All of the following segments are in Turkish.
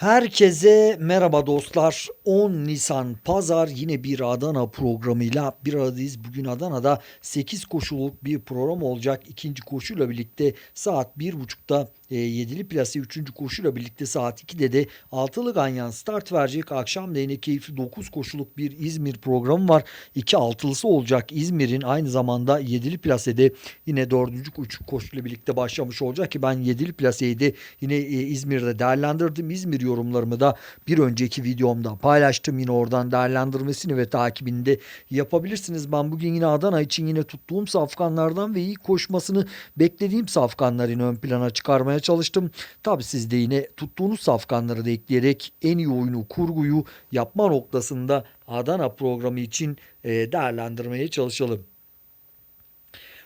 Herkese merhaba dostlar. 10 Nisan Pazar yine bir Adana programıyla bir aradayız. Bugün Adana'da 8 koşuluk bir program olacak. İkinci koşuyla birlikte saat 1.30'da e, 7'li plase 3. koşuyla birlikte saat 2'de de altılı ganyan start verecek. Akşam da yine keyifli 9 koşuluk bir İzmir programı var. 2 altılısı olacak. İzmir'in aynı zamanda 7'li plasede yine 4. koşuyla birlikte başlamış olacak ki ben 7'li plaseyi de yine e, İzmir'de değerlendirdim. İzmir yorumlarımı da bir önceki videomda paylaştım. Yine oradan değerlendirmesini ve takibini de yapabilirsiniz. Ben bugün yine Adana için yine tuttuğum safkanlardan ve iyi koşmasını beklediğim safkanların ön plana çıkarmaya çalıştım. Tabi siz de yine tuttuğunuz safkanları da ekleyerek en iyi oyunu, kurguyu yapma noktasında Adana programı için e, değerlendirmeye çalışalım.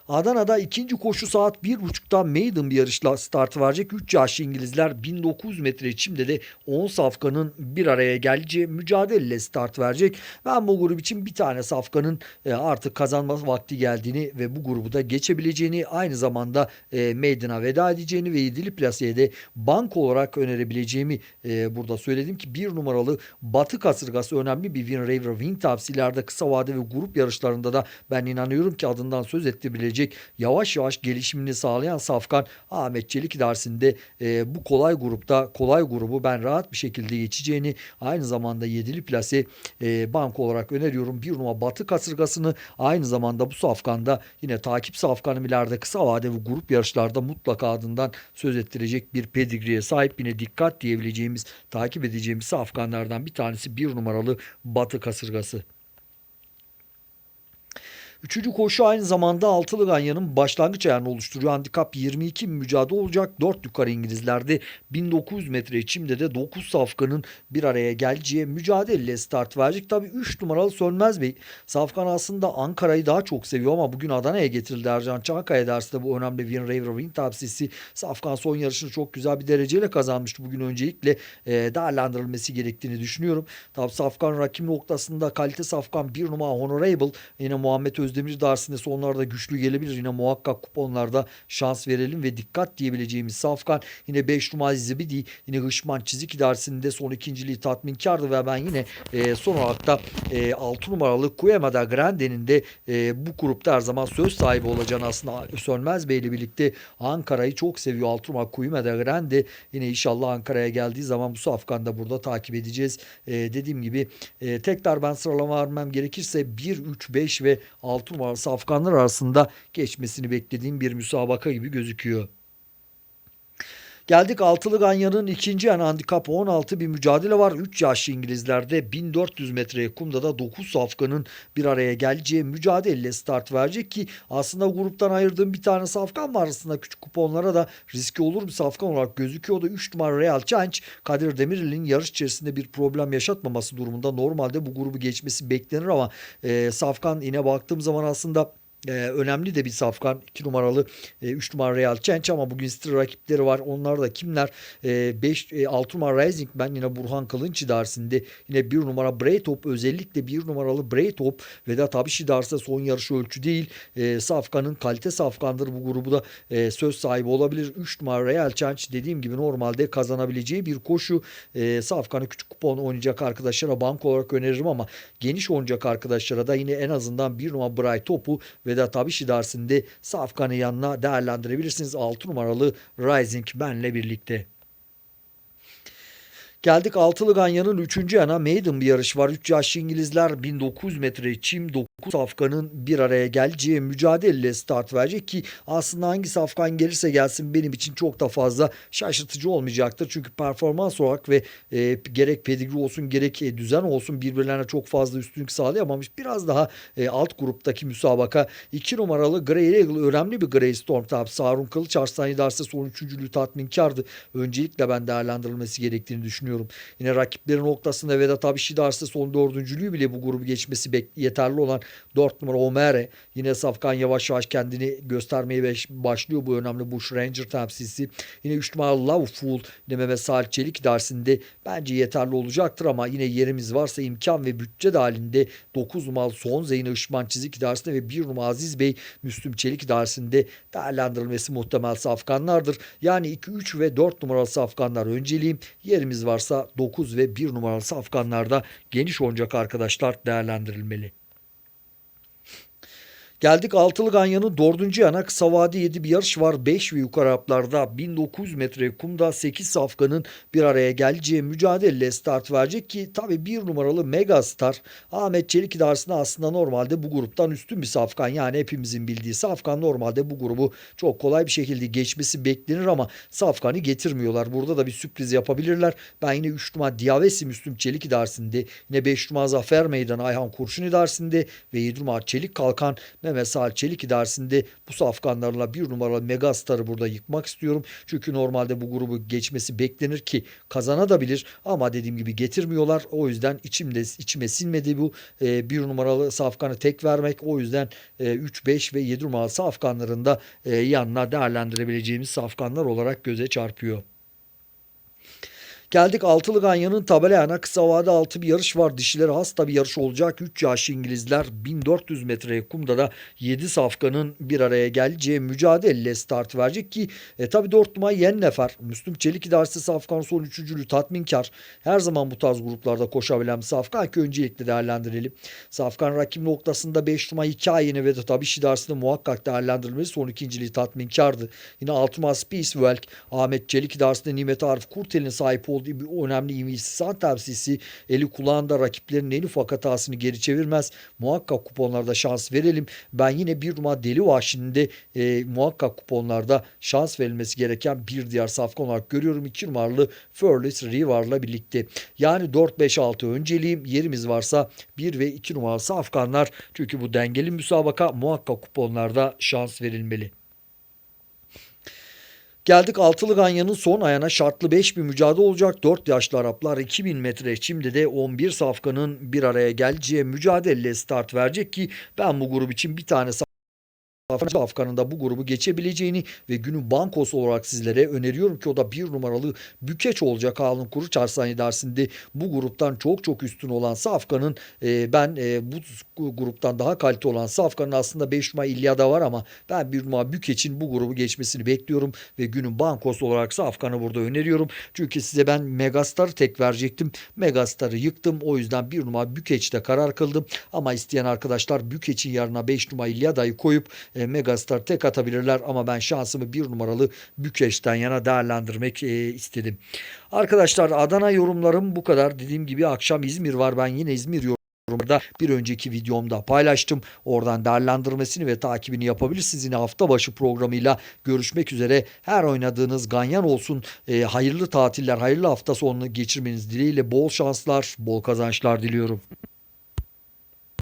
Adana'da ikinci koşu saat 1.30'da maiden bir yarışla start verecek. 3 yaşlı İngilizler 1900 metre çimde de 10 safkanın bir araya geleceği mücadeleyle start verecek. Ben bu grup için bir tane safkanın e, artık kazanma vakti geldiğini ve bu grubu da geçebileceğini aynı zamanda e, maiden'a veda edeceğini ve 7'li plaseye de bank olarak önerebileceğimi e, burada söyledim ki bir numaralı Batı kasırgası önemli bir Win Raver Win tavsiyelerde kısa vade ve grup yarışlarında da ben inanıyorum ki adından söz ettirebilecek yavaş yavaş gelişimini sağlayan Safkan Ahmet Çelik dersinde e, bu kolay grupta kolay grubu ben rahat bir şekilde geçeceğini aynı zamanda 7'li plase e, bank olarak öneriyorum. Bir numara Batı kasırgasını aynı zamanda bu Safkan'da yine takip Safkan'ım ileride kısa vade ve grup yarışlarda mutlaka adından söz ettirecek bir pedigriye sahip yine dikkat diyebileceğimiz takip edeceğimiz Safkanlardan bir tanesi bir numaralı Batı kasırgası. Üçüncü koşu aynı zamanda altılı ganyanın başlangıç ayarını oluşturuyor. Handikap 22 mücadele olacak. 4 yukarı İngilizlerde 1900 metre içimde de 9 safkanın bir araya geleceği mücadeleyle start verecek. Tabii 3 numaralı Sönmez Bey. Safkan aslında Ankara'yı daha çok seviyor ama bugün Adana'ya getirildi Ercan Çankaya dersinde bu önemli Win Raver Win tavsiyesi. Safkan son yarışını çok güzel bir dereceyle kazanmıştı. Bugün öncelikle e, değerlendirilmesi gerektiğini düşünüyorum. Tabii Safkan rakip noktasında kalite Safkan 1 numara Honorable yine Muhammed Özdemir dersinde sonlarda güçlü gelebilir. Yine muhakkak kuponlarda şans verelim ve dikkat diyebileceğimiz Safkan yine 5 numara Zibidi yine Hışman Çizik dersinde son ikinciliği tatminkardı ve ben yine e, son olarak da e, 6 numaralı Kuyamada Grande'nin de e, bu grupta her zaman söz sahibi olacağını aslında Sönmez Bey ile birlikte Ankara'yı çok seviyor. 6 numara Kuyamada Grande yine inşallah Ankara'ya geldiği zaman bu Safkan'ı da burada takip edeceğiz. E, dediğim gibi e, tekrar ben sıralama vermem gerekirse 1, 3, 5 ve 6 numarası Afganlar arasında geçmesini beklediğim bir müsabaka gibi gözüküyor. Geldik altılı ganyanın ikinci yani handikap 16 bir mücadele var. 3 yaşlı İngilizlerde 1400 metreye kumda da 9 safkanın bir araya geleceği mücadeleyle start verecek ki aslında gruptan ayırdığım bir tane safkan var aslında küçük kuponlara da riski olur bir safkan olarak gözüküyor. Da 3 numara Real Change Kadir Demirel'in yarış içerisinde bir problem yaşatmaması durumunda normalde bu grubu geçmesi beklenir ama e, safkan yine baktığım zaman aslında ee, önemli de bir safkan 2 numaralı 3 numara Real Change ama bugün stil rakipleri var. Onlar da kimler? 5 e, 6 numara Rising ben yine Burhan Kılınç idaresinde yine 1 numara Braytop özellikle 1 numaralı Braytop Vedat Abiş idaresi son yarışı ölçü değil. E, safkanın kalite safkandır bu grubu da e, söz sahibi olabilir. 3 numara Real Change dediğim gibi normalde kazanabileceği bir koşu. E, safkanı küçük kupon oynayacak arkadaşlara bank olarak öneririm ama geniş oynayacak arkadaşlara da yine en azından 1 numara Braytop'u ve Vedat Abiş idaresinde Safkan'ı yanına değerlendirebilirsiniz. 6 numaralı Rising Ben'le birlikte. Geldik Altılı Ganyan'ın 3. yana maiden bir yarış var. 3 yaşlı İngilizler 1900 metre çim 9 safkanın bir araya geleceği mücadeleyle start verecek ki aslında hangi safkan gelirse gelsin benim için çok da fazla şaşırtıcı olmayacaktır. Çünkü performans olarak ve e, gerek pedigri olsun gerek e, düzen olsun birbirlerine çok fazla üstünlük sağlayamamış. Biraz daha e, alt gruptaki müsabaka 2 numaralı Grey Eagle önemli bir Grey Storm tabi Sarun Kılıç Arslan idaresi son üçüncülüğü tatminkardı. Öncelikle ben değerlendirilmesi gerektiğini düşünüyorum. Yine rakiplerin noktasında Vedat Abiş idaresi son dördüncülüğü bile bu grubu geçmesi yeterli olan 4 numara Omere. Yine Safkan yavaş yavaş kendini göstermeye başlıyor bu önemli Bush Ranger temsilcisi. Yine 3 numara Love Fool yine Mehmet Salih Çelik dersinde bence yeterli olacaktır ama yine yerimiz varsa imkan ve bütçe dahilinde 9 numaralı Son Zeyn Işman Çizik dersinde ve 1 numara Aziz Bey Müslüm Çelik dersinde değerlendirilmesi muhtemel safkanlardır. Yani 2, 3 ve 4 numaralı safkanlar önceliğim. Yerimiz varsa varsa 9 ve 1 numaralı safkanlarda geniş oynayacak arkadaşlar değerlendirilmeli. Geldik Altılı Ganyan'ın dördüncü yana kısa vade 7 bir yarış var. 5 ve yukarı Araplarda 1900 metre kumda 8 safkanın bir araya geleceği mücadele start verecek ki tabi bir numaralı Megastar Ahmet Çelik idaresinde aslında normalde bu gruptan üstün bir safkan. Yani hepimizin bildiği safkan normalde bu grubu çok kolay bir şekilde geçmesi beklenir ama safkanı getirmiyorlar. Burada da bir sürpriz yapabilirler. Ben yine 3 numara Diavesi Müslüm Çelik idaresinde yine 5 numara Zafer Meydanı Ayhan Kurşun idaresinde ve 7 numara Çelik Kalkan Mehmet Salih Çelik idaresinde bu safkanlarla bir numaralı Megastar'ı burada yıkmak istiyorum. Çünkü normalde bu grubu geçmesi beklenir ki kazanabilir ama dediğim gibi getirmiyorlar. O yüzden içimde içime sinmedi bu e, bir numaralı safkanı tek vermek. O yüzden e, 3, 5 ve 7 numaralı safkanların da e, yanına değerlendirebileceğimiz safkanlar olarak göze çarpıyor. Geldik Altılı Ganyan'ın tabelayana kısa vade altı bir yarış var. Dişilere hasta bir yarış olacak. 3 yaş İngilizler 1400 metre kumda da 7 safkanın bir araya geleceği mücadele start verecek ki e, tabi 4 numara Yennefer. Müslüm Çelik idaresi safkan son üçüncülüğü tatminkar. Her zaman bu tarz gruplarda koşabilen safkan ki öncelikle değerlendirelim. Safkan rakip noktasında 5 numara hikayeni ve de tabi idaresinde muhakkak değerlendirilmesi son ikinciliği tatminkardı. Yine 6 numara Spacewelk Ahmet Çelik idaresinde Nimet Arif Kurtel'in sahip olduğu bir önemli İngilizistan tavsiyesi eli kulağında rakiplerin en ufak hatasını geri çevirmez. Muhakkak kuponlarda şans verelim. Ben yine bir numara Deli Vahşi'nin e, muhakkak kuponlarda şans verilmesi gereken bir diğer safkan olarak görüyorum. 2 numaralı Furless Rivar'la birlikte. Yani 4-5-6 önceliğim. Yerimiz varsa 1 ve 2 numaralı safkanlar. Çünkü bu dengeli müsabaka muhakkak kuponlarda şans verilmeli. Geldik Altılı Ganyan'ın son ayağına şartlı 5 bir mücadele olacak. 4 yaşlı Araplar 2000 metre şimdi de 11 safkanın bir araya geleceği mücadele start verecek ki ben bu grup için bir tane Afgan'ın bu grubu geçebileceğini ve günün bankosu olarak sizlere öneriyorum ki o da bir numaralı bükeç olacak Harun Kuruç Arslan dersinde bu gruptan çok çok üstün olan Safkan'ın e, ben e, bu gruptan daha kalite olan Safkan'ın aslında 5 numara İlyada var ama ben bir numara bükeçin bu grubu geçmesini bekliyorum ve günün bankosu olarak Safkan'ı burada öneriyorum. Çünkü size ben Megastar'ı tek verecektim. Megastar'ı yıktım. O yüzden bir numara bükeçte karar kıldım. Ama isteyen arkadaşlar bükeçin yarına 5 numara İlyada'yı koyup e, Megastar tek atabilirler ama ben şansımı bir numaralı Bükeş'ten yana değerlendirmek e, istedim. Arkadaşlar Adana yorumlarım bu kadar. Dediğim gibi akşam İzmir var. Ben yine İzmir yorumlarda bir önceki videomda paylaştım. Oradan değerlendirmesini ve takibini yapabilirsiniz. Yine hafta başı programıyla görüşmek üzere. Her oynadığınız ganyan olsun. E, hayırlı tatiller, hayırlı hafta sonunu geçirmeniz dileğiyle bol şanslar, bol kazançlar diliyorum.